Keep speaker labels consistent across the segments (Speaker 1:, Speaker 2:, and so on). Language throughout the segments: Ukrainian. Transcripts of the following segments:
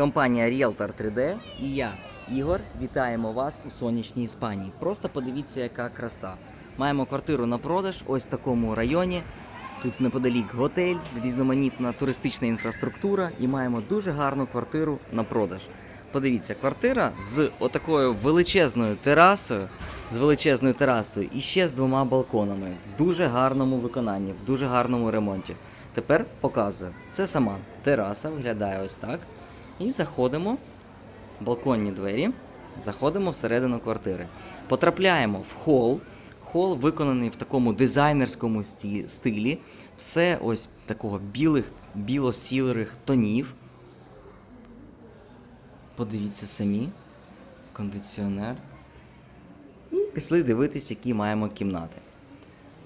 Speaker 1: Компанія Realtor 3D і я, Ігор, вітаємо вас у сонячній Іспанії. Просто подивіться, яка краса. Маємо квартиру на продаж ось в такому районі. Тут неподалік готель, різноманітна туристична інфраструктура і маємо дуже гарну квартиру на продаж. Подивіться, квартира з отакою величезною терасою, з величезною терасою і ще з двома балконами в дуже гарному виконанні, в дуже гарному ремонті. Тепер показую. Це сама тераса, виглядає ось так. І заходимо, балконні двері, заходимо всередину квартири. Потрапляємо в хол. Хол виконаний в такому дизайнерському стилі. Все ось такого білих, біло-сірих тонів. Подивіться самі. Кондиціонер. І пішли дивитись, які маємо кімнати.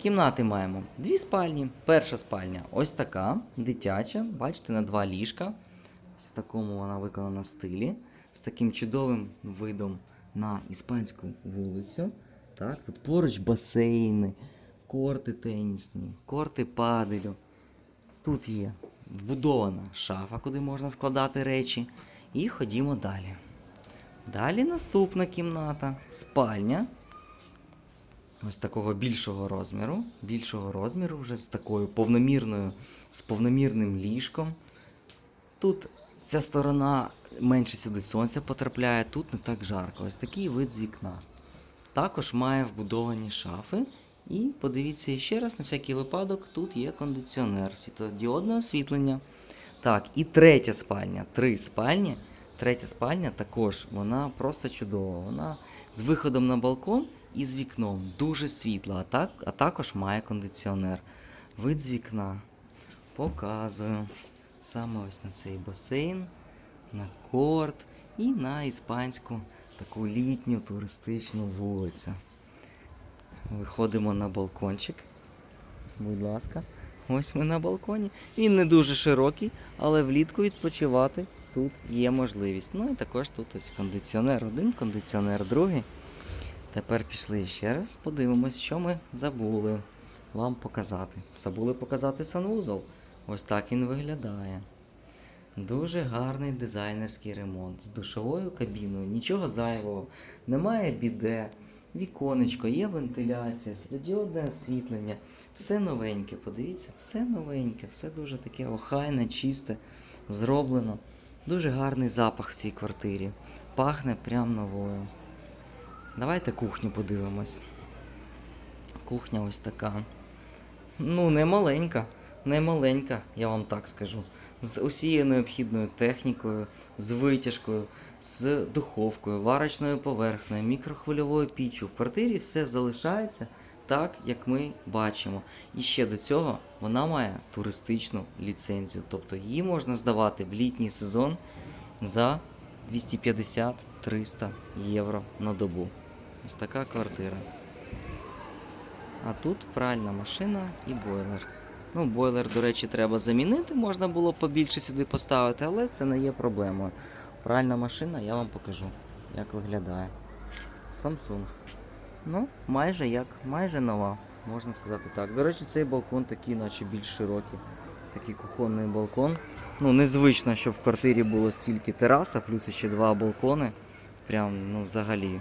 Speaker 1: Кімнати маємо дві спальні. Перша спальня ось така, дитяча, бачите, на два ліжка. В такому вона виконана стилі. З таким чудовим видом на іспанську вулицю. Так, тут поруч басейни, корти тенісні, корти паделю. Тут є вбудована шафа, куди можна складати речі. І ходімо далі. Далі наступна кімната спальня. Ось такого більшого розміру. Більшого розміру вже з такою повномірною, з повномірним ліжком. Тут ця сторона менше сюди сонця потрапляє, тут не так жарко. Ось такий вид з вікна. Також має вбудовані шафи. І подивіться ще раз, на всякий випадок, тут є кондиціонер, світлодіодне освітлення. Так, і третя спальня. Три спальні. Третя спальня також, вона просто чудова. Вона з виходом на балкон і з вікном. Дуже світла, а, так, а також має кондиціонер. Вид з вікна. Показую. Саме ось на цей басейн, на корт і на іспанську таку літню туристичну вулицю. Виходимо на балкончик. Будь ласка. Ось ми на балконі. Він не дуже широкий, але влітку відпочивати тут є можливість. Ну і також тут ось кондиціонер один, кондиціонер другий. Тепер пішли ще раз, подивимось, що ми забули вам показати. Забули показати санвузол. Ось так він виглядає. Дуже гарний дизайнерський ремонт з душовою кабіною, нічого зайвого, немає біде, віконечко, є вентиляція, світлодіодне освітлення, все новеньке. Подивіться, все новеньке, все дуже таке охайне, чисте, зроблено. Дуже гарний запах в цій квартирі. Пахне прям новою. Давайте кухню подивимось. Кухня ось така. Ну, не маленька, не маленька, я вам так скажу. З усією необхідною технікою, з витяжкою, з духовкою, варочною поверхнею, мікрохвильовою піччю. В квартирі все залишається так, як ми бачимо. І ще до цього вона має туристичну ліцензію. Тобто її можна здавати в літній сезон за 250-300 євро на добу. Ось така квартира. А тут пральна машина і бойлер. Ну, бойлер, до речі, треба замінити, можна було побільше сюди поставити, але це не є проблемою. Пральна машина, я вам покажу, як виглядає. Samsung. Ну, майже як, майже нова, можна сказати так. До речі, цей балкон такий, наче більш широкий. Такий кухонний балкон. Ну, незвично, щоб в квартирі було стільки тераса, плюс ще два балкони. Прям, ну, взагалі,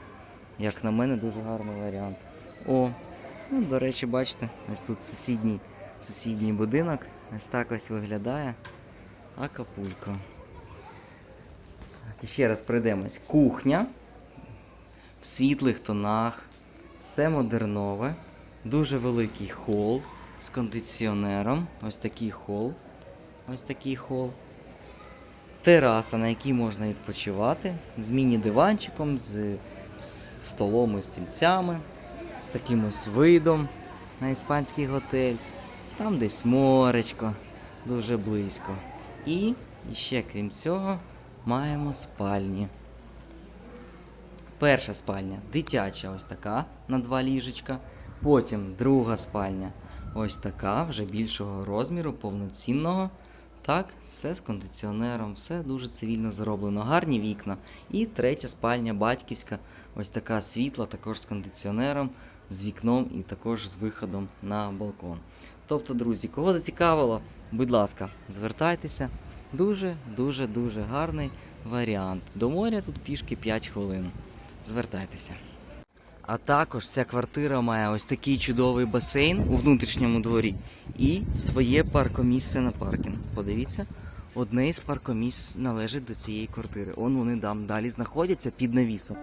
Speaker 1: як на мене, дуже гарний варіант. О, ну, до речі, бачите, ось тут сусідній, сусідній будинок. Ось так ось виглядає. Акапулько. Ще раз пройдемось. Кухня в світлих тонах, все модернове, дуже великий хол з кондиціонером. Ось такий хол. Ось такий хол. Тераса, на якій можна відпочивати, з міні-диванчиком, з столом і стільцями, з таким ось видом на іспанський готель. Там десь моречко, дуже близько. І ще крім цього маємо спальні. Перша спальня дитяча, ось така на два ліжечка. Потім друга спальня, ось така, вже більшого розміру, повноцінного. Так, все з кондиціонером, все дуже цивільно зроблено, гарні вікна. І третя спальня батьківська, ось така світла, також з кондиціонером, з вікном і також з виходом на балкон. Тобто, друзі, кого зацікавило, будь ласка, звертайтеся, Дуже, дуже, гарний варіант. До моря тут пішки 5 хвилин. Звертайтеся. А також ця квартира має ось такий чудовий басейн у внутрішньому дворі і своє паркомісце на паркінг. Подивіться, одне із паркомісць належить до цієї квартири. Он вони там далі знаходяться під навісом.